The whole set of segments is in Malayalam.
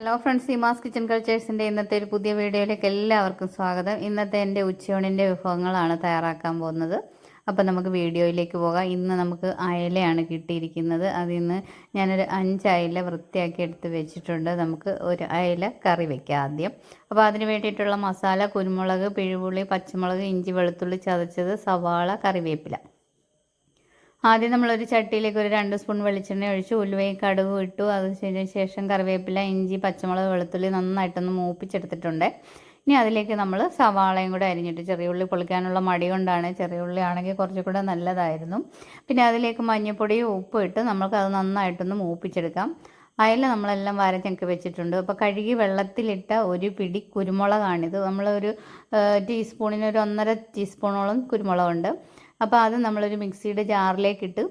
ഹലോ ഫ്രണ്ട്സ് സീമാസ് കിച്ചൺ കൾച്ചേഴ്സിന്റെ ഇന്നത്തെ ഒരു പുതിയ വീഡിയോയിലേക്ക് എല്ലാവർക്കും സ്വാഗതം. ഇന്നത്തെ എന്റെ ഉച്ചയൂണിന്റെ വിഭവങ്ങളാണ് തയ്യാറാക്കാൻ പോകുന്നത്. അപ്പോൾ നമുക്ക് വീഡിയോയിലേക്ക് പോകാം. ഇന്ന് നമുക്ക് അയലയാണ് കിട്ടിയിരിക്കുന്നത്. അതിന്ന് ഞാനൊരു അഞ്ച് അയല വൃത്തിയാക്കി എടുത്ത് വെച്ചിട്ടുണ്ട്. നമുക്ക് ഒരു അയല കറി വെക്കാം ആദ്യം. അപ്പോൾ അതിന് വേണ്ടിയിട്ടുള്ള മസാല കുരുമുളക് പിഴുപുളി പച്ചമുളക് ഇഞ്ചി വെളുത്തുള്ളി ചതച്ചത് സവാള കറിവേപ്പില. ആദ്യം നമ്മളൊരു ചട്ടിയിലേക്ക് ഒരു രണ്ട് സ്പൂൺ വെളിച്ചെണ്ണ ഒഴിച്ച് ഉലുവയും കടുകും ഇട്ടു. അതിന് ശേഷം കറിവേപ്പില ഇഞ്ചി പച്ചമുളക് വെളുത്തുള്ളി നന്നായിട്ടൊന്ന് മൂപ്പിച്ചെടുത്തിട്ടുണ്ട്. ഇനി അതിലേക്ക് നമ്മൾ സവാളയും കൂടെ അരിഞ്ഞിട്ട് ചെറിയ ഉള്ളി പൊളിക്കാനുള്ള മടി കൊണ്ടാണ് ചെറിയ ഉള്ളി ആണെങ്കിൽ കുറച്ചുകൂടെ നല്ലതായിരുന്നു. പിന്നെ അതിലേക്ക് മഞ്ഞൾപ്പൊടിയും ഉപ്പും ഇട്ട് നമുക്ക് അത് നന്നായിട്ടൊന്ന് മൂപ്പിച്ചെടുക്കാം. അയല നമ്മളെല്ലാം വരഞ്ഞൊക്കെ വെച്ചിട്ടുണ്ട്. അപ്പോൾ കഴുകി വെള്ളത്തിലിട്ട ഒരു പിടി കുരുമുളകാണിത്. നമ്മളൊരു ടീസ്പൂണിന് ഒരു ഒന്നര ടീസ്പൂണോളം കുരുമുളകുണ്ട്. അപ്പോൾ അത് നമ്മളൊരു മിക്സിയുടെ ജാറിലേക്കിട്ട്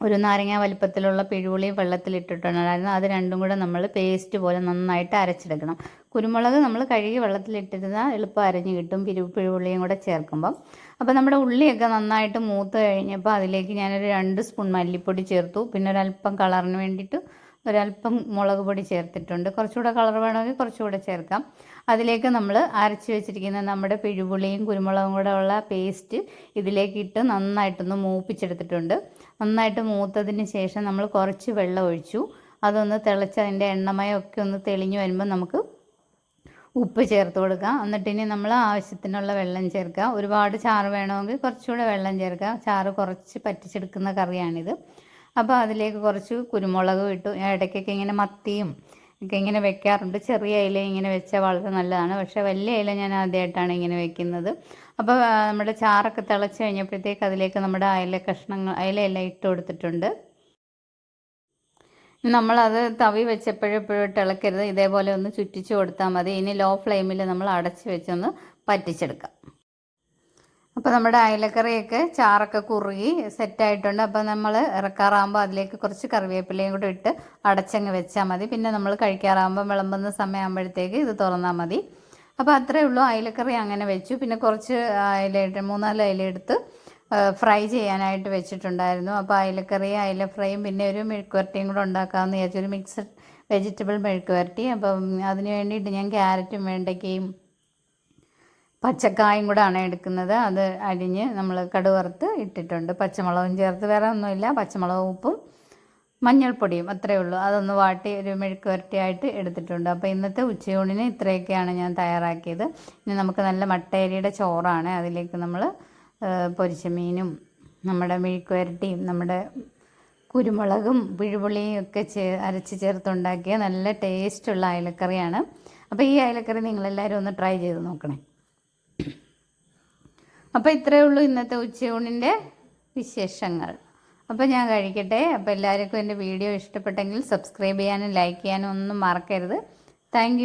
ഒരു നാരങ്ങ വലിപ്പത്തിലുള്ള വെള്ളത്തിൽ വെള്ളത്തിലിട്ടിട്ടുണ്ടായിരുന്നു അത് രണ്ടും കൂടെ നമ്മൾ പേസ്റ്റ് പോലെ നന്നായിട്ട് അരച്ചെടുക്കണം. കുരുമുളക് നമ്മൾ കഴുകി വെള്ളത്തിലിട്ടിരുന്നാൽ എളുപ്പം അരഞ്ഞു കിട്ടും. പിരു പിഴുവുള്ളിയും കൂടെ ചേർക്കുമ്പം. അപ്പോൾ നമ്മുടെ ഉള്ളിയൊക്കെ നന്നായിട്ട് മൂത്ത് കഴിഞ്ഞപ്പോൾ അതിലേക്ക് ഞാനൊരു രണ്ട് സ്പൂൺ മല്ലിപ്പൊടി ചേർത്തു. പിന്നെ ഒരല്പം കളറിന് വേണ്ടിയിട്ട് ഒരല്പം മുളക് പൊടി ചേർത്തിട്ടുണ്ട്. കുറച്ചുകൂടെ കളർ വേണമെങ്കിൽ കുറച്ചുകൂടെ ചേർക്കാം. അതിലേക്ക് നമ്മൾ അരച്ച് വെച്ചിരിക്കുന്ന നമ്മുടെ പിഴുപുളിയും കുരുമുളകും കൂടെ ഉള്ള പേസ്റ്റ് ഇതിലേക്ക് ഇട്ട് നന്നായിട്ടൊന്ന് മൂപ്പിച്ചെടുത്തിട്ടുണ്ട്. നന്നായിട്ട് മൂത്തതിന് ശേഷം നമ്മൾ കുറച്ച് വെള്ളം ഒഴിച്ചു. അതൊന്ന് തിളച്ച് അതിന്റെ എണ്ണമയൊക്കെ ഒന്ന് തെളിഞ്ഞു വരുമ്പോൾ നമുക്ക് ഉപ്പ് ചേർത്ത് കൊടുക്കാം. എന്നിട്ട് ഇനി നമ്മൾ ആവശ്യത്തിനുള്ള വെള്ളം ചേർക്കുക ഒരുപാട് ചാറ് വേണമെങ്കിൽ കുറച്ചുകൂടെ വെള്ളം ചേർക്കുക ചാറ് കുറച്ച് പറ്റിച്ചെടുക്കുന്ന കറിയാണിത്. അപ്പോൾ അതിലേക്ക് കുറച്ച് കുരുമുളക് ഇട്ടു. ഇടയ്ക്കൊക്കെ ഇങ്ങനെ മത്തിയും ഒക്കെ ഇങ്ങനെ വെക്കാറുണ്ട്. ചെറിയ ഇല ഇങ്ങനെ വെച്ചാൽ വളരെ നല്ലതാണ്. പക്ഷേ വലിയ ഇല ഞാൻ ആദ്യമായിട്ടാണ് ഇങ്ങനെ വെക്കുന്നത്. അപ്പോൾ നമ്മുടെ ചാറൊക്കെ തിളച്ച് കഴിഞ്ഞപ്പോഴത്തേക്ക് അതിലേക്ക് നമ്മുടെ അയല കഷ്ണങ്ങൾ അയലയെല്ലാം ഇട്ട് കൊടുത്തിട്ടുണ്ട്. നമ്മളത് തവി വെച്ചപ്പോഴെപ്പോഴും തിളക്കരുത് ഇതേപോലെ ഒന്ന് ചുറ്റിച്ച് കൊടുത്താൽ മതി. ഇനി ലോ ഫ്ലെയിമിൽ നമ്മൾ അടച്ച് വെച്ചൊന്ന് പറ്റിച്ചെടുക്കാം. അപ്പോൾ നമ്മുടെ അയലക്കറിയൊക്കെ ചാറൊക്കെ കുറുകി സെറ്റായിട്ടുണ്ട്. അപ്പോൾ നമ്മൾ ഇറക്കാറാകുമ്പോൾ അതിലേക്ക് കുറച്ച് കറിവേപ്പിലയും കൂടെ ഇട്ട് അടച്ചങ്ങ് വെച്ചാൽ മതി. പിന്നെ നമ്മൾ കഴിക്കാറാകുമ്പോൾ വിളമ്പുന്ന സമയമാകുമ്പോഴത്തേക്ക് ഇത് തുറന്നാൽ മതി. അപ്പോൾ അത്രയേ ഉള്ളൂ. അയലക്കറി അങ്ങനെ വെച്ചു. പിന്നെ കുറച്ച് അയല മൂന്നാൽ അയല എടുത്ത് ഫ്രൈ ചെയ്യാനായിട്ട് വെച്ചിട്ടുണ്ടായിരുന്നു. അപ്പോൾ അയലക്കറി അയല ഫ്രൈയും പിന്നെ ഒരു മെഴുക്ക് വരട്ടിയും കൂടെ ഉണ്ടാക്കാമെന്ന് വിചാരിച്ചു. ഒരു മിക്സഡ് വെജിറ്റബിൾ മെഴുക്ക് വരട്ടി. അപ്പം അതിന് വേണ്ടിയിട്ട് ഞാൻ ക്യാരറ്റും വെണ്ടയ്ക്കയും പച്ചക്കായും ആണ് എടുക്കുന്നത്. അത് അരിഞ്ഞ് നമ്മൾ കടുവറുത്ത് ഇട്ടിട്ടുണ്ട്. പച്ചമുളകും ചേർത്ത് വേറെ ഒന്നുമില്ല. പച്ചമുളകും ഉപ്പും മഞ്ഞൾപ്പൊടിയും അത്രയേ ഉള്ളൂ. അതൊന്ന് വാട്ടി ഒരു മെഴുക്ക് വരട്ടിയായിട്ട് എടുത്തിട്ടുണ്ട്. അപ്പോൾ ഇന്നത്തെ ഉച്ചയൂണിന് ഇത്രയൊക്കെയാണ് ഞാൻ തയ്യാറാക്കിയത്. ഇനി നമുക്ക് നല്ല മട്ടയരിയുടെ ചോറാണ്. അതിലേക്ക് നമ്മൾ പൊരിച്ച മീനും നമ്മുടെ മെഴുക്ക് വരട്ടിയും നമ്മുടെ കുരുമുളകും പിഴുപുളിയും ഒക്കെ ചേ അരച്ച് ചേർത്തുണ്ടാക്കിയ നല്ല ടേസ്റ്റുള്ള അയലക്കറിയാണ്. അപ്പോൾ ഈ അയലക്കറി നിങ്ങളെല്ലാവരും ഒന്ന് ട്രൈ ചെയ്ത് നോക്കണേ. അപ്പോൾ ഇത്രയേ ഉള്ളൂ ഇന്നത്തെ ഉച്ചയൂണിന്റെ വിശേഷങ്ങൾ. അപ്പോൾ ഞാൻ കഴിക്കട്ടെ. അപ്പോൾ എല്ലാവർക്കും എന്റെ വീഡിയോ ഇഷ്ടപ്പെട്ടെങ്കിൽ സബ്സ്ക്രൈബ് ചെയ്യാനും ലൈക്ക് ചെയ്യാനും ഒന്നും മറക്കരുത്. താങ്ക്